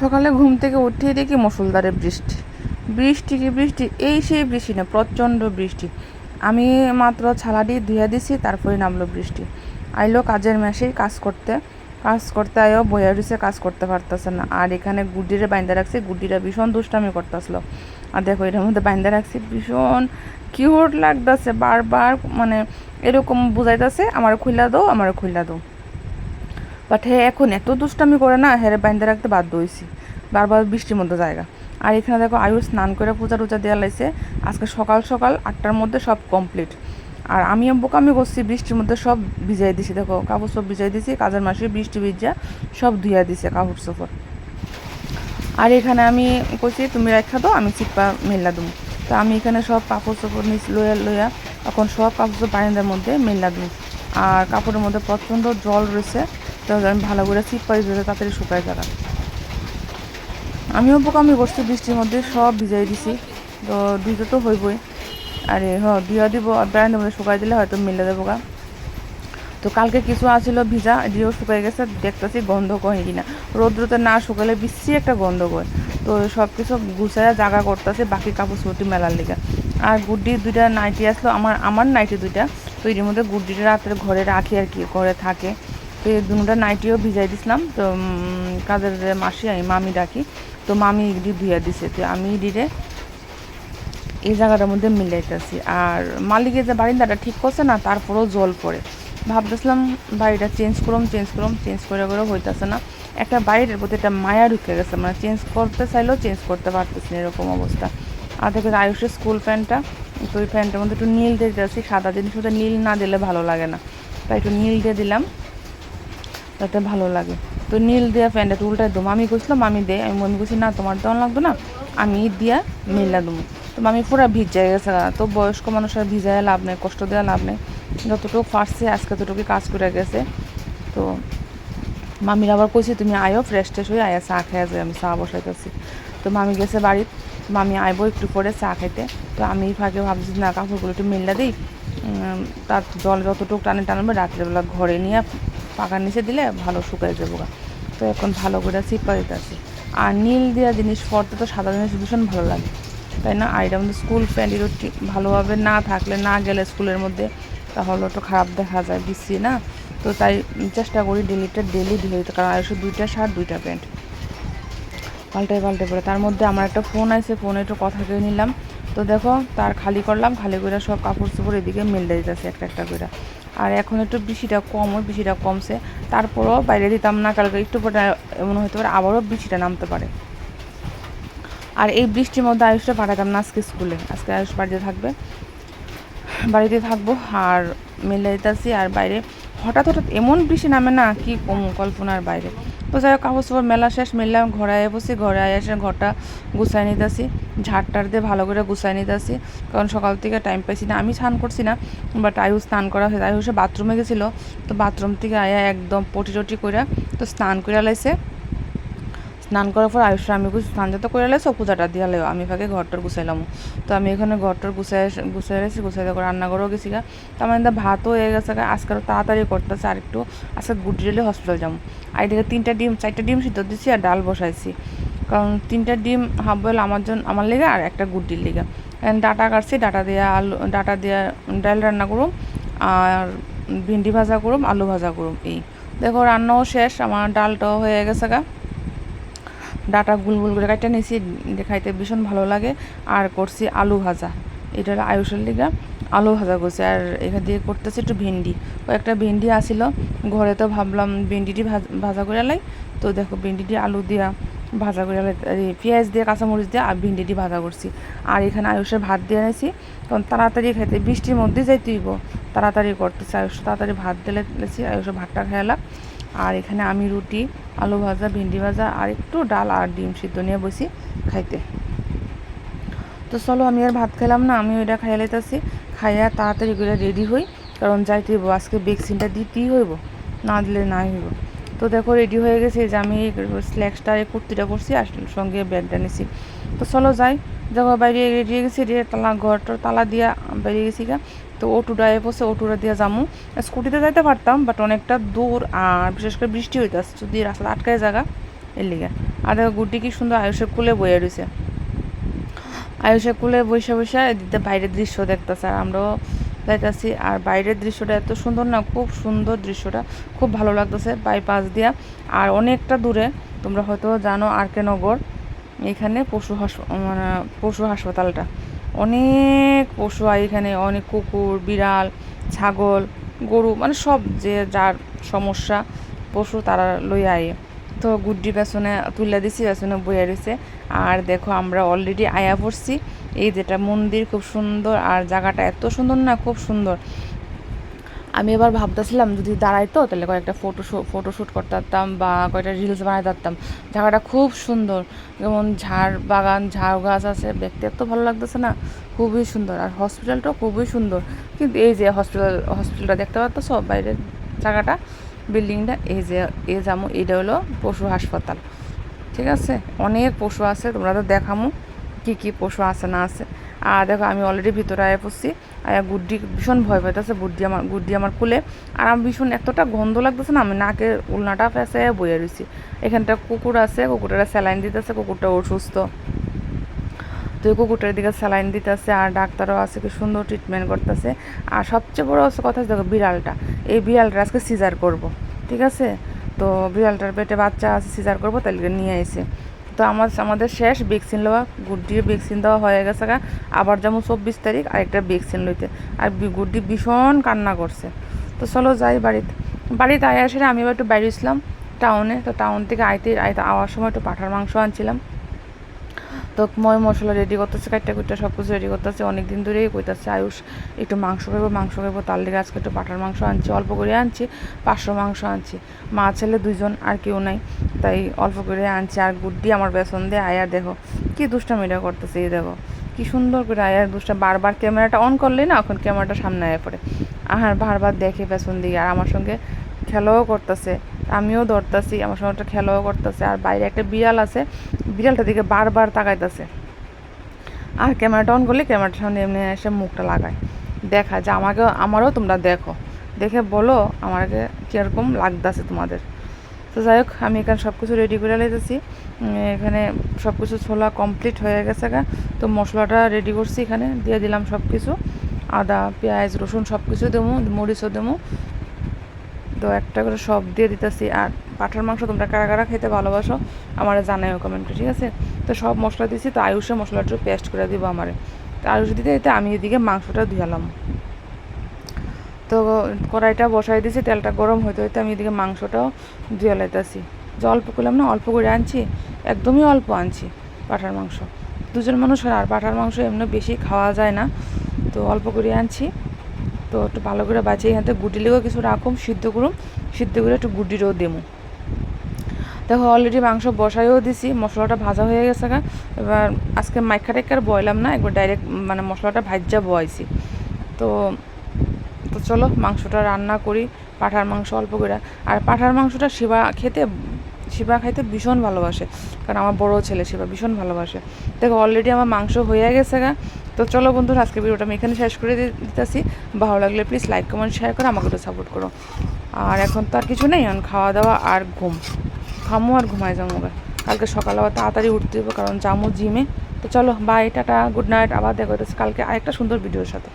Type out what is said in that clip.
সকালে ঘুম থেকে উঠে দেখি মুসলধারে বৃষ্টি। বৃষ্টি কি বৃষ্টি? এই সেই বৃষ্টি না, প্রচণ্ড বৃষ্টি। আমি মাত্র ছালাটি ধুয়ে দিছি, তারপরে নামলো বৃষ্টি। আইলো কাজের মেশে কাজ করতে। কাজ করতে আয়ও বইয়া রয়েছে কাজ করতে পারতেছে না। আর এখানে গুড্ডিরে বাইন্দা রাখছি, গুড্ডিরা ভীষণ দুষ্টামি করতেছিল। আর দেখো, এটার মধ্যে বাইন্দা রাখছি, ভীষণ কিউট লাগতেছে, বারবার মানে এরকম বুঝাইতেছে, আমার খুইলা দো আমার খুইলা দাও। বাট হ্যাঁ এখন এত দুষ্টামি করে না হ্যাঁ বাইন্দা রাখতে বাধ্য হয়েছি বারবার বৃষ্টির মধ্যে জায়গা। আর এখানে দেখো আয়ুষ স্নান করে পূজা টুজা দেওয়া লাগছে। আজকে সকাল সকাল আটটার মধ্যে সব কমপ্লিট আর আমি বোকামি করছি, বৃষ্টির মধ্যে সব ভিজাই দিছি। দেখো, কাপড় সব ভিজাই দিছি, কাজের মাসে বৃষ্টি ভিজা, সব ধুইয়া দিছে কাপড় সফর আর এখানে আমি কইছি, তুমি রেখা দাও, আমি চিপা মেলা দেবো তো আমি এখানে সব কাপড় চোপড় নিচ লইয়া লইয়া এখন সব কাপড় চোপড় বারান্দার মধ্যে মেলা দেবো আর কাপড়ের মধ্যে প্রচণ্ড জল রয়েছে। তো আমি ভালো করে চিপাই দিতে তাড়াতাড়ি শুকায় যারা আমিও বোকামি করছি, বৃষ্টির মধ্যে সব ভিজাই দিছি। তো দুইটা তো হইবই। আরে হ দিয়া দিব, আর শুকাই দিলে হয়তো মিলে দেবো গা। তো কালকে কিছু আছিল ভিজা দিয়েও শুকাই গেছে, দেখতেছি গন্ধ কয় কিনা। রোদ্রতে না শুকালে বিশ্রী একটা গন্ধ কয়। তো সব কিছু গুছাইয়া জাগা করতেছে বাকি কাপড় চুটি মেলার লিগে। আর গুড্ডি দুইটা নাইটি আসলো, আমার আমার নাইটি দুইটা। তো এর মধ্যে গুড্ডিটা রাত্রে ঘরে রাখি আর কি, ঘরে থাকে। তো এই দুটা নাইটিও ভিজাই দিছিলাম, তো কাজের মাসি আমি মামি ডাকি, তো মামি ইডি ধুইয়া দিছে, তো আমি ইডিরে এই জায়গাটার মধ্যে মিলাইতেছি। আর মালিকের যে বারিন্দাটা ঠিক করছে না, তারপরেও জল পড়ে। ভাবতেছিলাম বাড়িটা চেঞ্জ করুম চেঞ্জ করুম, চেঞ্জ করে করে হইতেছে না। একটা বাইরের প্রতি একটা মায়া ঢুকে গেছে মানে চেঞ্জ করতে চাইলেও চেঞ্জ করতে পারতেছি না এরকম অবস্থা। আর দেখে আয়ুষের স্কুল প্যান্টটা তো ওই প্যান্টের মধ্যে একটু নীল দিয়ে দিয়েছি সাদা জিনিস নীল না দিলে ভালো লাগে না। তাই একটু নীল দিয়ে দিলাম। তাতে ভালো লাগে। তো নীল দিয়া প্যান্টটা উল্টাই দেবো আমি কইছিলাম আমি দে। আমি মনে করছি, না, তোমার দেওয়া লাগতো না। আমি দিয়া মেলা দেবো তো মামি পুরো ভিজাই গেছে তো বয়স্ক মানুষ আর ভিজায় লাভ নেই, কষ্ট দেওয়া লাভ নেই। যতটুকু পারছে, আজকে ততটুকু কাজ করে গেছে। তো মামির আবার কইছি, তুমি আয়ো ফ্রেশ ট্রেশ হয়ে আয়া চা খেয়ে যায় আমি চা বসাইতেছি। তো মামি গেছে বাড়ির। মামি আইবো একটু পরে চা খাইতে। তো আমি ফাঁকে ভাবছি, না, কাপড়গুলো একটু মেললা দিই। তার জল যতটুকু টানে টানবে, রাত্রেবেলা ঘরে নিয়ে পাকার নিচে দিলে ভালো শুকাই যাব। তো এখন ভালো করে চিপা দিতেছি আর নীল দেওয়া জিনিস পরতে তো সাদা জিনিস ভীষণ ভালো লাগে। তাই না? আর এটা আমাদের স্কুল প্যান্টিরও ঠিক ভালোভাবে না থাকলে না গেলে স্কুলের মধ্যে তাহলে একটু খারাপ দেখা যায় বিশ্রী না। তো তাই চেষ্টা করি ডেলিটা ডেলি ধুয়ে দিতে কারণ আড়াইশো দুইটা শার্ট দুইটা প্যান্ট পাল্টাই পাল্টে পরে। তার মধ্যে আমার একটা ফোন আছে ফোনে একটু কথা কয়ে নিলাম। তো দেখো, তার খালি করলাম, খালি করে সব কাপড় চোপড় এদিকে মেলে দিতেছে একটা একটা করে আর এখন একটু বৃষ্টিটা কম হয় বৃষ্টিটা কমছে। তারপরও বাইরে দিতাম না, কালকে একটু পরে এমন হতে পারে আবারও বৃষ্টিটা নামতে পারে। আর এই বৃষ্টির মধ্যে আয়ুষটা পাঠাতাম না আজকে স্কুলে। আজকে আয়ুষ বাড়িতে থাকবে। বাড়িতে থাকব আর মেলে দিতেছি আর বাইরে হঠাৎ হঠাৎ এমন বৃষ্টি নামে না কি কম কল্পনার বাইরে। তো যাই হোক কাপড় চোপড় মেলা শেষ মেলা ঘরে আয় বসি, ঘরে আয় এসে ঘরটা গুছাই নিতেছি ঝাড়টার দিয়ে ভালো করে গুছাই নিতেছি, কারণ সকাল থেকে টাইম পাইছি না, আমি স্নান করছি না বাট আয়ু স্নান করা হয়েছে আয়ুষে বাথরুমে গেছিল, তো বাথরুম থেকে আয়া একদম পটি টটি করে তো স্নান করে লাইছে। স্নান করার পর আয়ুষ আমি স্নান যত করে লাইছো পূজাটা দিয়া লেও, আমি ফাঁকে ঘরটার গুছাইলাম তো আমি এখানে ঘরটার গুছাই গুছাই রেছি, গুছাই করে রান্না করেও গেছি গা। তো আমার ভাতও হয়ে গেছে গা, আজকে তাড়াতাড়ি করতেছে, আর একটু আজকে গুটি রেলে হসপিটাল যাব আর এদিকে তিনটা ডিম, চারটা ডিম সিদ্ধ দিচ্ছি আর ডাল বসাইছি। কারণ তিনটা ডিম হাফ বয়েল আমার জন্য আমার লেগে আর একটা গুটির লেগে। ডাটা কাটছি, ডাটা দিয়ে আলু, ডাটা দিয়ে ডাল রান্না করুম, আর ভিন্ডি ভাজা করুম, আলু ভাজা করুম, এই। দেখো রান্নাও শেষ, আমার ডালটাও হয়ে গেছে গা। ডাটা গুলগুল করে কাটা নিয়েছি খাইতে ভীষণ ভালো লাগে। আর করছি আলু ভাজা। এটা আয়ুষের লিগা। আলু ভাজা করছি। আর এখান দিয়ে করতেছি একটু ভেন্ডি। কয়েকটা ভেন্ডি আসিল। ঘরে তো ভাবলাম ভেন্ডিটি ভাজ- করে লাই। তো দেখো ভেন্ডিটি আলু দিয়া ভাজা করে পেঁয়াজ দিয়ে, কাঁচামরিচ দিয়ে আর ভেন্ডিটি ভাজা করছি। আর এখানে আয়ুষের ভাত দিয়ে এনেছি কারণ তাড়াতাড়ি খাইতে বৃষ্টির মধ্যে যাই তুইব তাড়াতাড়ি করতেছি আয়ুষ। তাড়াতাড়ি ভাত দিলে আয়ুষের ভাতটা খেয়ালাম আর এখানে আমি রুটি আলু ভাজা, ভেন্ডি ভাজা আর একটু ডাল আর ডিম সিদ্ধ নিয়ে বসি খাইতে। তো চলো, আমি আর ভাত খেলাম না আমি ওইটা খাইয়া লাইতেছি। খাইয়া তাড়াতাড়ি করে রেডি হই, কারণ যাইতে হইব, আজকে ভ্যাকসিনটা দিতেই হইব, না দিলে নাই হইব। তো দেখো রেডি হয়ে গেছে যে আমি স্ল্যাক্সটা এই কুর্তিটা করছি আর সঙ্গে ব্যাগটা নিছি। তো চলো যাই, দেখো বাইরে রেডি হয়ে গেছি রেডি তালা, ঘরটার তালা দিয়া বেরিয়ে গেছি গা। তো অটোটা এ পড়ছে অটোটা দিয়া যামু। স্কুটিতে যাইতে পারতাম বাট অনেকটা দূর, আর বিশেষ করে বৃষ্টি হইতাছে, যদি রাস্তা আটকায় জায়গা, এর লিগে। আর দেখো গুড্ডি কি সুন্দর আয়ুষের কুলে বয়ে রয়েছে আয়ুষের কুলে বসে বসে এদিকে বাইরের দৃশ্য দেখতেছে, আর আমরাও যাইতেছি, আর বাইরের দৃশ্যটা এত সুন্দর না, খুব সুন্দর দৃশ্যটা, খুব ভালো লাগতেছে বাইপাস দিয়া। আর অনেকটা দূরে, তোমরা হয়তো জানো আর কে নগর এখানে পশু হাস মানে পশু হাসপাতালটা। অনেক পশু হয় এখানে, অনেক কুকুর, বিড়াল, ছাগল, গরু মানে সব যে যার সমস্যা, পশু তারা লই আয়ে। তো গুড্ডি পেছনে তুলে দিছি, পেছনে বইয়া রয়েছে আর দেখো আমরা অলরেডি আয়া পড়ছি। এই যেটা মন্দির খুব সুন্দর, আর জায়গাটা এত সুন্দর না, খুব সুন্দর। আমি এবার ভাবতেছিলাম যদি দাঁড়াইতো তাহলে কয়েকটা ফটো ফটোশ্যুট করতে পারতাম বা কয়েকটা রিলস বানাতে পারতাম জায়গাটা খুব সুন্দর। যেমন ঝাড় বাগান, ঝাড় গাছ আছে, দেখতে এত ভালো লাগতেছে না, খুবই সুন্দর। আর হসপিটালটাও খুবই সুন্দর। কিন্তু এই যে হসপিটাল হসপিটালটা দেখতে পাচ্ছ সব বাইরের জায়গাটা বিল্ডিংটা এই যে, এ যাব এটা হলো পশু হাসপাতাল। ঠিক আছে? অনেক পশু আছে, তোমরা তো দেখামো, কী কী পশু আছে, না আছে। আর দেখো, আমি অলরেডি ভিতরে আয়া পড়ছি। আয়া গুড্ডি, ভীষণ ভয় পাইতেছে গুড্ডি আমার গুড্ডি আমার কুলে। আর আমি ভীষণ এতটা গন্ধ লাগতেছে না, আমি নাকে উলনাটা ফেসে বইয়ে রয়েছি এখানটা কুকুর আছে কুকুরটা স্যালাইন দিতেছে, কুকুরটা অসুস্থ তো এই কুকুরটার দিকে স্যালাইন দিতেছে, আর ডাক্তারও আছে, কি সুন্দর ট্রিটমেন্ট করতেছে। আর সবচেয়ে বড় কথা দেখো, বিড়ালটা। এই বিড়ালটা আজকে সিজার করব, ঠিক আছে? তো বিড়ালটার পেটে বাচ্চা আছে সিজার করব, তাহলে নিয়ে এসে তো আমার, আমাদের শেষ ভ্যাকসিন লওয়া গুড্ডির ভ্যাকসিন দেওয়া হয়ে গেছে আবার যেমন চব্বিশ তারিখ আরেকটা ভ্যাকসিন লইতে। আর গুড্ডি ভীষণ কান্না করছে। তো চলো যাই বাড়িতে। বাড়িতে আয় আসে আমি একটু বাইরে ছিলাম টাউনে তো টাউন থেকে আইতে আইতে আওয়ার সময় একটু পাঠার মাংস আনছিলাম। তো ময় মশলা রেডি করতেছে, কাটটা কুটটা সব কিছু রেডি করতেছে। অনেক দিন ধরেই কইতাছে, আয়ুষ, একটু মাংস খাব মাংস খাব তার লেগে আজকে একটু পাঠার মাংস আনছি, অল্প করে আনছি, পাঁচশো মাংস আনছি। মা, ছেলে দুজন আর কেউ নাই। তাই অল্প করে আনছি। আর গুড্ডি আমার বেসন দিয়ে আয়ার দেখো, কি দুষ্টামিটা করতেছে দেখো। কি সুন্দর করে আয়ার দুষ্টা, বারবার ক্যামেরাটা অন করলে না, এখন ক্যামেরাটা সামনে আয়া পড়ে। আহার বারবার দেখে পেছন দিকে। আর আমার সঙ্গে খেলাও করতেছে, আমিও ধরতেছি, আমার সঙ্গে একটা খেলাও করতেছে। আর বাইরে একটা বিড়াল আছে বিড়ালটা দিকে বারবার তাকাইতেছে। আর ক্যামেরাটা অন করলে ক্যামেরাটার সামনে এমনি এসে মুখটা লাগায়। দেখা যে আমাকে আমারও তোমরা দেখো। দেখে বলো, আমাকে কীরকম লাগতেছে তোমাদের। তো যাই হোক, আমি এখানে সব কিছু রেডি করে লেগেছি এখানে সব কিছু ছোলা কমপ্লিট হয়ে গেছে গা। তো মশলাটা রেডি করছি এখানে, দিয়ে দিলাম সব কিছু আদা, পেঁয়াজ, রসুন সব কিছু দেবো, মরিচও দেবো। তো একটা করে সব দিয়ে দিতেছি। আর পাঠার মাংস তোমরা কারা কারা খেতে ভালোবাসো আমার জানাইও কমেন্টে ঠিক আছে? তো সব মশলা দিয়েছি তো আয়ুষে মশলাটা পেস্ট করে দিব আমারে। তো আয়ুষ দিতে দিতে আমি এদিকে মাংসটা ধুয়ালাম তো কড়াইটা বসাই দিয়েছি তেলটা গরম হইতে হইতে আমি এদিকে মাংসটাও ধুয়ে লাইতেছি। যে অল্প করলাম না, অল্প করে আনছি, একদমই অল্প আনছি পাঠার মাংস। দুজন মানুষ আর পাঠার মাংস এমনি বেশি খাওয়া যায় না, তো অল্প করে আনছি। তো একটু ভালো করে বাঁচিয়ে এখান থেকে গুটি লেগেও কিছু রাখুম, সিদ্ধ করুম, সিদ্ধ করে একটু গুটিরও দেবো দেখো অলরেডি মাংস বসাইও দিছি, মশলাটা ভাজা হয়ে গেছে গা। এবার আজকে মাইখা টেক্কার বয়লাম না, একবার ডাইরেক্ট মানে মশলাটা ভাজ্যা বয়ছি তো তো চলো মাংসটা রান্না করি, পাঠার মাংস অল্প করে। আর পাঠার মাংসটা শিবা খেতে, শিবা খাইতে ভীষণ ভালোবাসে। কারণ আমার বড় ছেলে, শিবা ভীষণ ভালোবাসে। দেখো অলরেডি আমার মাংস হয়ে গেছে গা। তো চলো বন্ধুরা আজকে ভিডিওটা আমি এখানে শেষ করে দিতেছি। ভালো লাগলে প্লিজ লাইক কমেন্ট শেয়ার করো, আমাকে একটু সাপোর্ট করো। আর এখন তো আর কিছু নেই, এখন খাওয়া দাওয়া আর ঘুম। খামো আর ঘুমাই যাব কালকে সকালে আবার তাড়াতাড়ি উঠতে দেবো কারণ জামু জিমে। তো চলো বাই টাটা গুড নাইট আবার দেখা কালকে আরেকটা সুন্দর ভিডিওর সাথে।